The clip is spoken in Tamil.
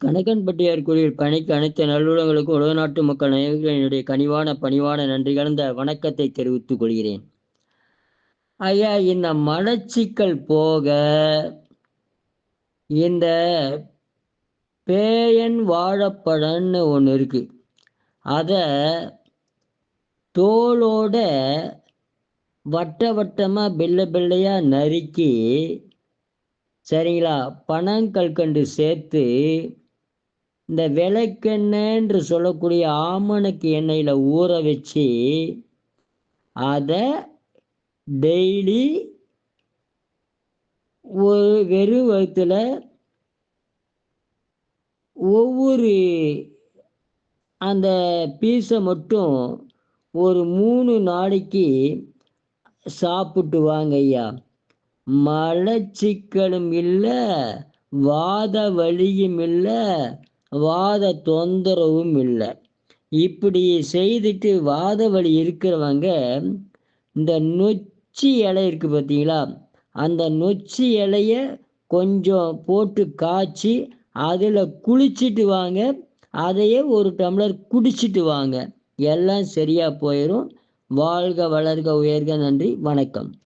கணக்கன்பட்டியார் கோயில் பணிக்கு அனைத்து நல்லூலங்களுக்கும் உலக நாட்டு மக்கள் அனைவருக்கும் என்னுடைய கனிவான பணிவான நன்றி கலந்த வணக்கத்தை தெரிவித்துக் கொள்கிறேன். ஐயா இந்த மலச்சிக்கல் போக இந்த பேயன் வாழைப்பழம்னு ஒன்று இருக்கு. அதை தோலோட வட்ட வட்டமாக பில்ல பில்லையாக நறுக்கி சரிங்களா பனங்கற்கண்டு சேர்த்து இந்த விளக்கெண்ணென்று சொல்லக்கூடிய ஆமணக்கு எண்ணெயில் ஊற வச்சு அதை டெய்லி ஒரு வெறும் வயிற்றுல ஒவ்வொரு அந்த பீஸை மட்டும் ஒரு மூணு நாளைக்கு சாப்பிட்டு வாங்க ஐயா. மலச்சிக்கலும் இல்லை வாத வலியும் இல்லை வாத தொந்தரவும் இல்லை. இப்படி செய்துட்டு வாத வழி இருக்கிறவங்க இந்த நொச்சி இலை இருக்குது பார்த்தீங்களா? அந்த நொச்சி இலைய கொஞ்சம் போட்டு காய்ச்சி அதில் குளிச்சுட்டு வாங்க. அதையே ஒரு டம்ளர் குடிச்சிட்டு வாங்க. எல்லாம் சரியாக போயிடும் வாழ்க வளர்க உயர்க நன்றி. வணக்கம்.